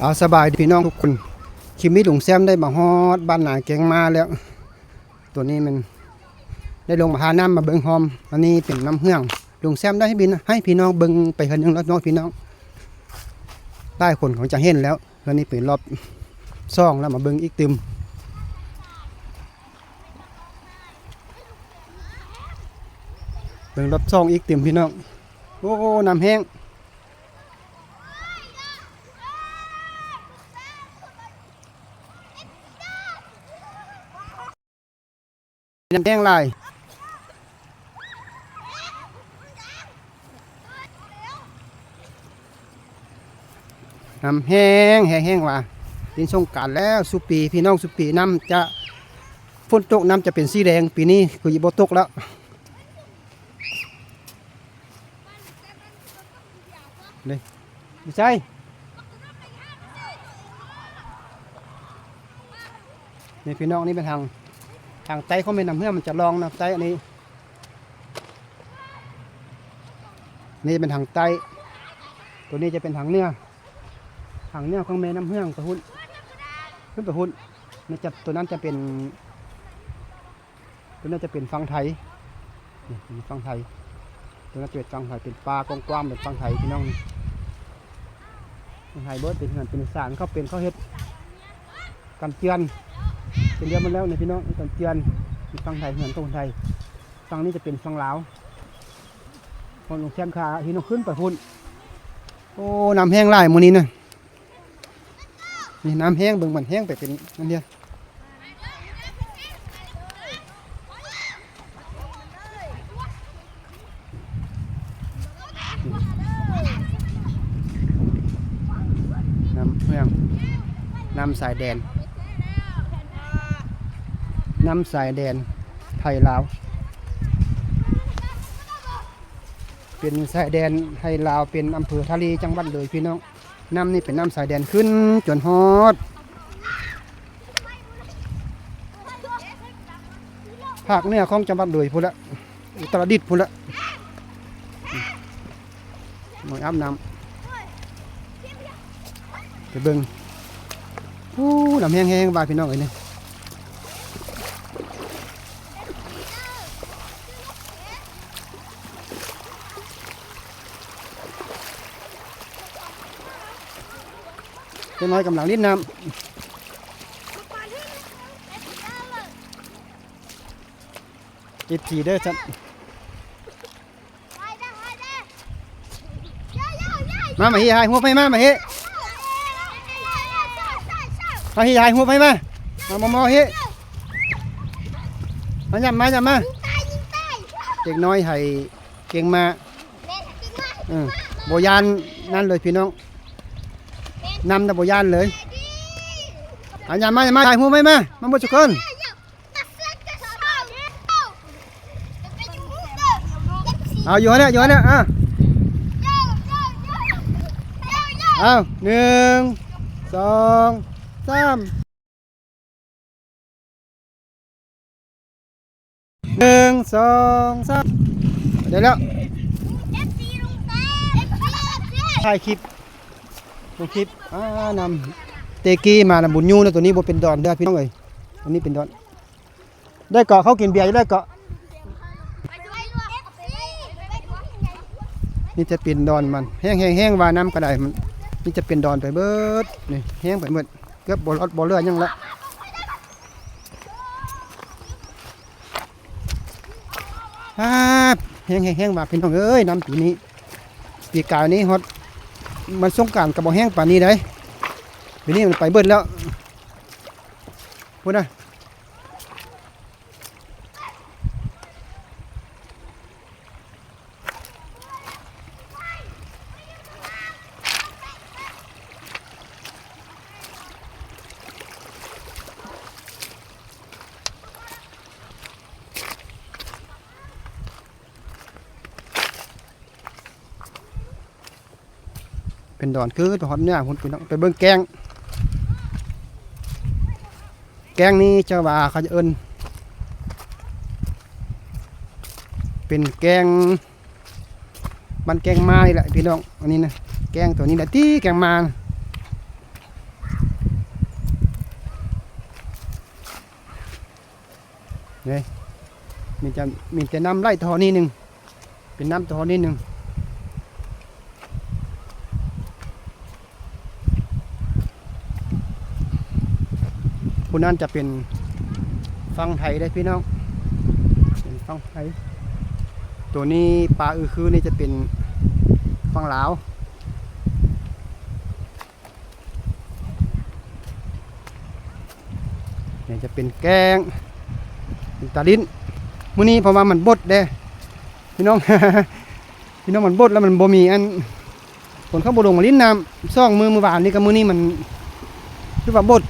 เอาสบายพี่น้องทุกคนคิมมี่หลงแซมได้มาฮอดบ้านหนาแกงมาแล้ว ตัวนี้มันได้ลงมาหาน้ำมาเบิ่งหอม อันนี้เป็นน้ำเฮืองหลงแซมได้ให้บินให้พี่น้องเบิ่งไปเห็นยังแล้วน้องพี่น้องได้คนของจะเห็นแล้วแล้วนี่เป็นรอบซ่องแล้วมาเบิ่งอีกตึมเบิ่งรอบซ่องอีกตึมพี่น้องโอ้น้ำแห้ง น้ำแดงลายน้ำแห้งแห้งแห้งว่ะดินสงการแล้วสุปีพี่น้องสุปีน้ำจะฝนตกน้ำจะเป็นสีแดงปีนี้คือยิบตกแล้วเลยไม่ใช่นี่พี่น้องนี่เป็นทาง ทางใต้เขาไม่นำเพื่อมันจะลองนะใต้อันนี้ นี่เป็นทางใต้ตัวนี้จะเป็นทางเนือทางเนือของแม่น้ำเฮืองตะหุ่นขึ้นตะหุ่นนี่จะตัวนั้นจะเป็น ตัวนั้นจะเป็นฟังไทยนี่ฟังไทย ตัวนั้นจะเป็นฟังไทยเป็นปลากว้างๆเป็นฟังไทยพี่น้องฟังไทยเบิร์ดเป็นเงินเป็นสารเขาเป็นเขาเฮ็ดกันเจือน เป็นเดียวมันแล้วในพี่น้องตอนเจียนฟังไทยเหมือนคนไทยฟังนี้จะเป็นฟังลาวคนลงแชมขาพี่น้องขึ้นไปพุ่นโอ้น้ำแห้งไล่มื้อนี้นะนี่น้ำแห้งเบิ่งมันแห้งไปเป็นนั่นเดียวน้ำแห้งน้ำสายแดน น้ำสายแดนไทยลาว เป็นสายแดนไทยลาวเป็นอำเภอทะเลจังหวัดเลยพี่น้องน้ำนี่เป็นน้ำสายแดนขึ้นจนฮอดภาคเหนือของจังหวัดเลยพุ่นละอุตรดิตถ์พุ่นละหน่อยอาบน้ำไปเบิ่งอู้น้ำแห้งๆบาพี่น้องเอ้ยนี่เจ้าน้อยกำลังลิ้นน้ำจิตสีเด้อจันมามาเฮียหายหัวไปมามาเฮียมาเฮียหายหัวไปมา มามามาเฮียมาจับมาจับมาเด็กน้อยให้เก่งมาเออโบยานนั่นเลยพี่น้อง นำต่โบยานเลยเอาอย่ามาอย่ามาถ่ายหัวไปมามาหมดทุกคนเอาอยู่เนี่ยอยู่เนี่ยอะเอาหนึ่งสองสามหนึ่งสองสามเดี๋ยวแล้วถ่ายคลิป ลงคลิปอ่านำเตกี้มานำบุญยูนะตัวนี้บ่เป็นดอนเด้พี่น้องเอ้ยอันนี้เป็นดอน ได้เกาะเขากินเบียร์อยู่ได้เกาะนี่จะเป็นดอนมันแห้งแห้งแห้งวาน้ำก็ได้มันนี่จะเป็นดอนไปเบิดนี่แห้งไปหมดเกือบบอลบอลเรือยังละครับแห้งแห้งแห้งว่าพี่น้องเอ้ยน้ำปีนี้ปีกายนี้ฮอต มันสงการกับบอแห้งป่านนี้ได้ปีนี้มันไปเบิดแล้วพูดนะ เป็นดอนคือไปฮอดเนี่ยคุณพี่น้องไปเบิ้งแกง แกงนี้เจ้าว่าเขาจะเอินเป็นแกง มันแกงมาแหละพี่น้องอันนี้นะแกงตัวนี้แหละที่แกงมาเนี่ยมีจะมีแต่น้ำไล่ทอนี่หนึ่งเป็นน้ำทอนี่หนึ่ง ผู้นั้นจะเป็นฟังไทยได้พี่น้องเป็นฟังไทยตัวนี้ปลาอือคือนี่จะเป็นฟังลาวเนี่ยจะเป็นแกงตาลิ้นมื้อนี้เพราะว่ามันบดเด้พี่น้องพี่น้องมันบดแล้วมันบ่มีอันผลข้าวบดลงมาลิ้นน้ำซ่องมือมือหวานนี่กับมื้อนี้มันคือว่าบด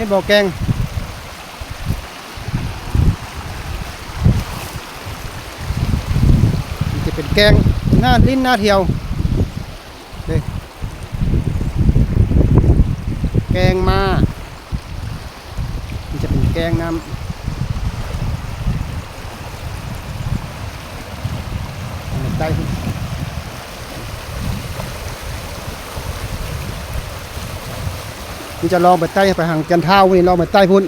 เฮ็ดบ่อแกงมันจะเป็นแกงหน้าลิ้นหน้าเทียวแกงมามันจะเป็นแกงน้ำใต้ พุ่นจะลองไปใต้ไปหางกันเท้าวันนี้ลองไปใต้พุ่น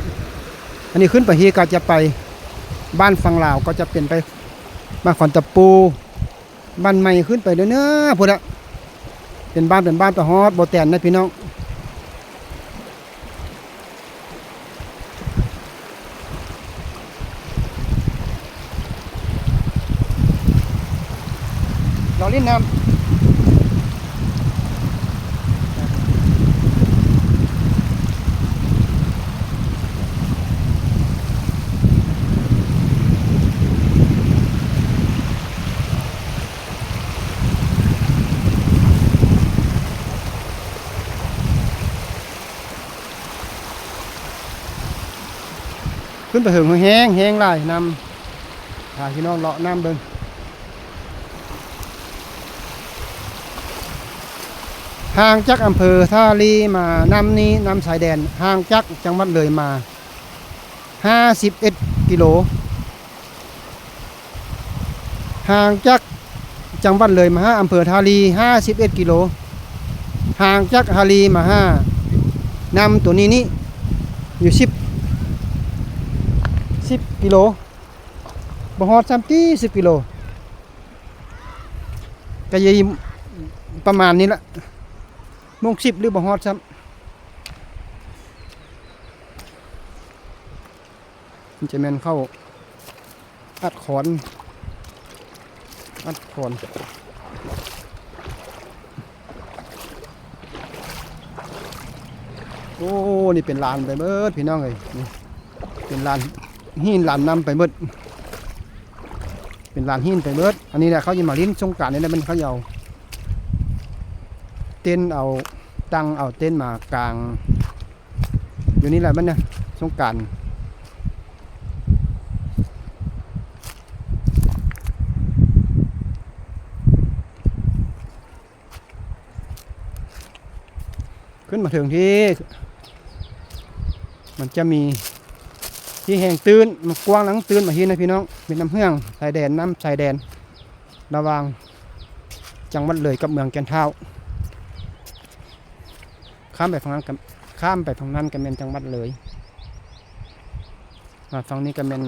อันนี้ขึ้นไปฮีก็จะไปบ้านฟังลาวก็จะเป็นไปบ้านขอนตะปู บ้านใหม่ขึ้นไปเด้อเนื้อพุ่นละเป็นบ้านเป็นบ้านประฮอดโบแตนนะพี่น้องเราเล่นน้ำ ไปหึงแห้งแห้งไรนำพาพี่น้องเลาะน้ำเบิ่งห่างจากอำเภอท่าลีมาน้ำนี้น้ำสายแดนห่างจากจังหวัดเลยมา 51 กิโลห่างจากจังหวัดเลยมาห้าอำเภอท่าลี51 กิโลห่างจากท่าลีมาห้านำตัวนี้นี่อยู่ 10 10กิโลบ่ฮอดซ้ำที่10กิโลก็ยิประมาณนี้ละโมงสิบหรือบ่ฮอดซ้ำมันจะแมนเข้าอัดขอนอัดขอนโอ้ นี่เป็นลานไปเบิดพี่น้องเลยนี่เป็นลาน หินหลานนำไปเบิดเป็นลานหินไปเบิด อันนี้แหละเขาจะมาลิ้นสงกรารนี่แหละมันเขาเอาเต้นเอาตั้งเอาเต้นมากลาง อยู่นี่แหละมันเนี่ยสงกรารขึ้นมาถึงที่ มันจะมี ที่แห่งตื้นมันกว้างหลังตื้นมาที่นะพี่น้องเป็นน้ำเฮืองชายแดนน้ำชายแดน ระหว่างจังหวัดเลยกับเมืองแก่นเท่าข้ามไปฝั่งนั้นกับข้ามไปฝั่งนั้นก็เป็นจังหวัดเลยมาฝั่งนี้ก็เป็น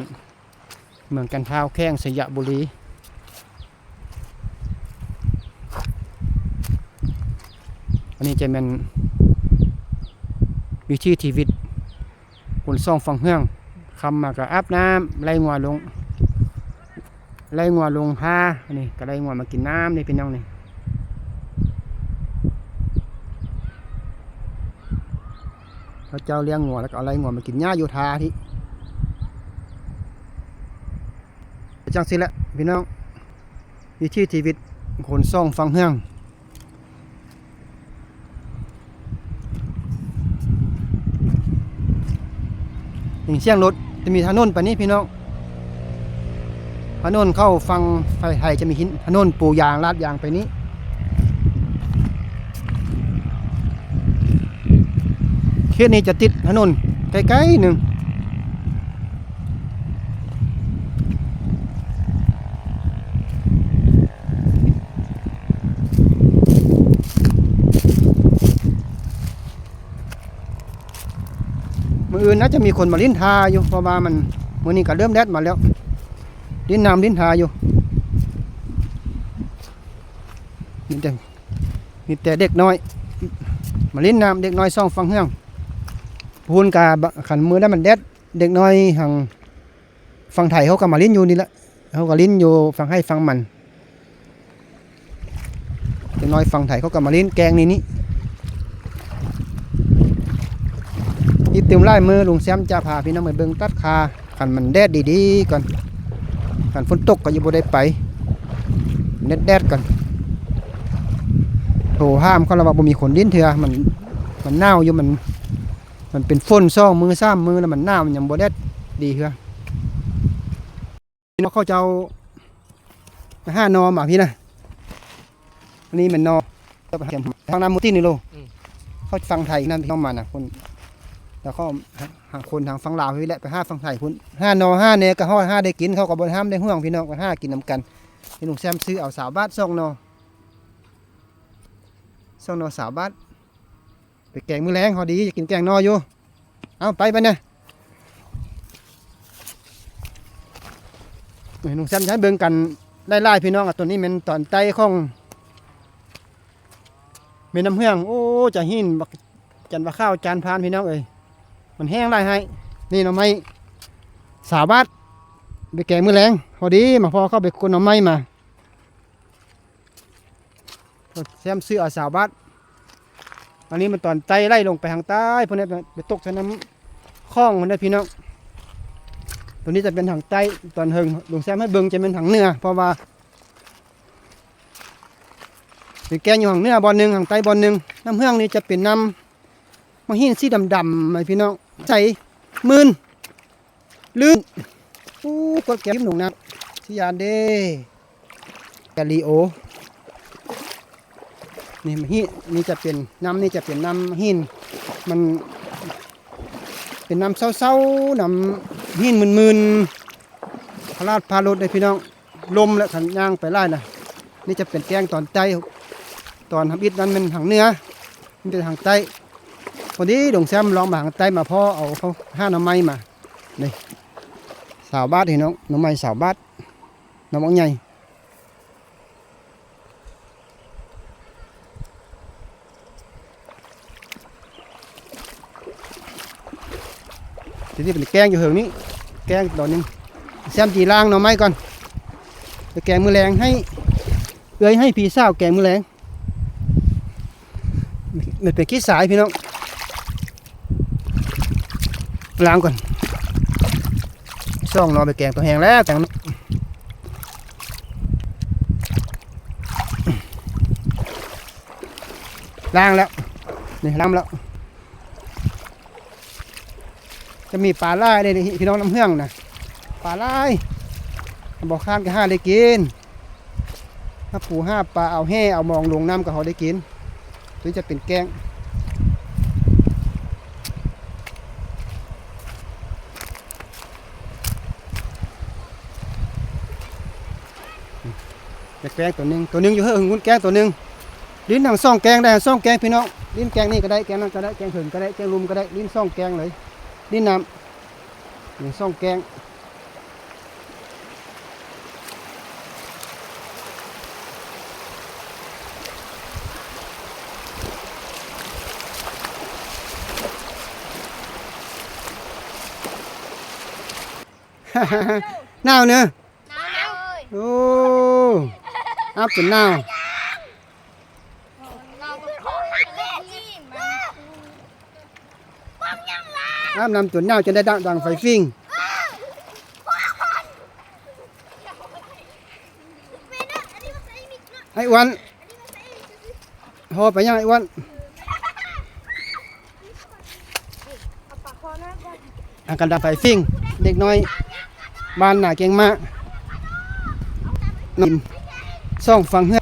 เมืองกันเท้าแข้งสยบุรีอันนี้จะเป็นวิถีชีวิตคนซ่องฟังเฮือง คำมาก็อาบน้ำไล่งัวลง ไล่งัวลงพานนี้ก็ไล่งัวมากินน้ำนี่เป็นยังนี่พระเจ้าเลี้ยงงัวแล้วก็อะไรงัวมากินหญ้าโยธาที่จังสิละพี่น้องวิถีชีวิตคนซ่องฟังเฮืองอย่งเสียงรถ จะมีถนนไปนี้พี่น้องถนนเข้าฟังไฟไทยจะมีหินถนนปูยางลาดยางไปนี้เขตนี้จะติดถนนใกล้ๆหนึ่ง อื่นน่าจะมีคนมาลิ้นทาอยู่เพราะว่ามันมือนี้ก็เริ่มแดดมาแล้วลิ้นน้ำลิ้นทาอยู่มีแต่มีแต่เด็กน้อย มาลิ้นน้ำเด็กน้อยซ่องฟังเฮืองพูนกาขันมือได้มันแดดเด็กน้อยทางฟังไทยเขาก็มาลิ้นอยู่นี่ละเขาก็ลิ้นอยู่ฟังให้ฟังมันเด็กน้อยฟังไทยเขาก็มาลิ้นแกงนี่นี่ ยิบเต็มไล่มือลุงแซมจะพาพี่น้องไปเบิ่งตัดคาขันมันแดดดีๆก่อนขันฝนตกก็อยังบ่ได้ไปแดดแดดๆก่อนโถห้ามเขาเราว่าบ่มีขนดิ้นเถื่อมันมันหนาวอยู่มัน มันเป็นฝนซ่องมือซ้ำมือแล้วมันหนาวมันยังบ่แดดดีเถื่อพี่น้องเขาจะเอาไปห้านอมาพี่นะอันนี้มันนอทางน้ำมุตินี่โลเขาฟังไทยนั่นพี่น้องมานะคน แล้วก็หาคนทางฝั่งลาวพี่แหละไปห้าฝั่งไทยพุ่นห้านอห้าเนก็ฮอดห้าได้กินเขาก็บ่ห้ามได้ห่วงพี่น้องก็ห้ากินนำกันพี่ลุงแซมซื้อเอาสาวบาทสองนอสองนอสาวบาทไปแกงมือแรงพอดีอยากกินแกงนออยู่เอาไปไปเนี่ยพี่ลุงแซมใช้เบิ่งกันไล่ๆพี่น้องอะตัวนี้มันตอนใต้ของแม่น้ำเฮืองโอ้จะหินจันว่าข้าวจานพานพี่น้องเอ้ย มันแห้งได้ให้นี่หน่อไม้สาวบาทไปแกงมือแรงพอดีมาพอเข้าไปคนหน่อไม้มาแซมซื้อสาวบาทอันนี้มันตอนไตไล่ลงไปทางใต้พวกนี้ไปตกใส่น้ำคลองคนนี้พี่น้องตัวนี้จะเป็นทางใต้ตอนเฮงลุงแซมให้เบิงจะเป็นทางเหนือเพราะว่าไปแกอยู่ทางเหนือบอลหนึ่งทางใต้บอลหนึ่งน้ำเฮืองนี่จะเป็นน้ำมาหินสีดำๆไหมพี่น้อง ใจมืนลื่นอู้กดเก็บหนูนะสิยานเด้กาลีโอนี่มหินนี่จะเป็นน้ำนี่จะเป็นน้ำหินมัน เป็นน้ำเศร้าๆน้ำหินมึนๆพลาดพารถเลยพี่น้องลมและขันย่างไปไล่นะนี่จะเป็นแกงตอนใต้ตอนทำอิฐนั้นมันทางเหนือมันเป็นทางใต้ พอดีดงแซมลองมาหางใต้มาพ่อเอาเขาห้าน้ำไม้มานี่สาวบาทเห็นน้องน้ำไม้สาวบาทน้ำมันใหญ่ทีนี้เป็นแกงอยู่เหิงนี้ แกงตอนนึงแซมจีล่างน้ำไม้ก่อนไปแกงมือแรงให้เอ้ยให้พี่สาวแกงมือแรงมันเป็นขี้สายพี่น้อง ล้างก่อนช่องนอนไปแกงตัวแห้งแล้วแกงล้างแล้วนี่ล้างแล้ว จะมีปลาลายเลยนี่พี่น้องน้ำเฮืองนะปลาลายบอกข้ามกันห้าได้กินถ้าปูห้าปลาเอาแห่เอามองลงน้ำก็เขาได้กินหรือจะเป็นแกง แกงตัวหนึ่งตัวหนึ่งอยู่เฮืองุ้นแกงตัวหนึ่งลิ้นทางซ่องแกงได้ซ่องแกงพี่น้องลิ้นแกงนี่ก็ได้แกงนั้นก็ได้แกงเหินก็ได้แกงลุมก็ได้ลิ้นซ่องแกงเลยลิ้นน้ำนี่ซ่องแกงหนาวเนอะน้ำเลยโอ้อับจนหนาวเราก็ขอ ให้เล่นที่มันอาบน้ำจนหนาวจนได้ดังดังไฟฟิ้งไอ้อ้วันพอไปยังไอ้อ้วันอาการดังไฟฟิ้งเด็กน้อย บ้านหนาเก่งมากนิน ซ่องฟังเฮือ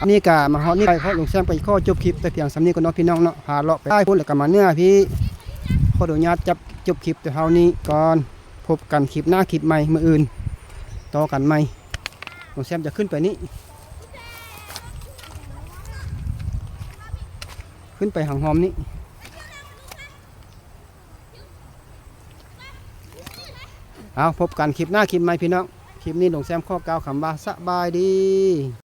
อันนี้กามาฮอดนี่ไปเขาลวงแซมไปข้อจบคลิปแต่เพียงสำนีก็น้องพี่น้องเนาะหาเลาะไปได้พูดนแล้วก็มาเนื้อพี่ขออนุญาตจับจบคลิปแต่เฮานี้ก่อนพบกันคลิปหน้าคลิปใหม่เมื่ออื่น ต่อกันใหม่หลวงแซมจะขึ้นไปนี่ขึ้นไปหางหอมนี่เอาพบกันคลิปหน้าคลิปใหม่พี่น้อง คลิปนี้หลงแซมข้อเก้าคำว่าสบายดี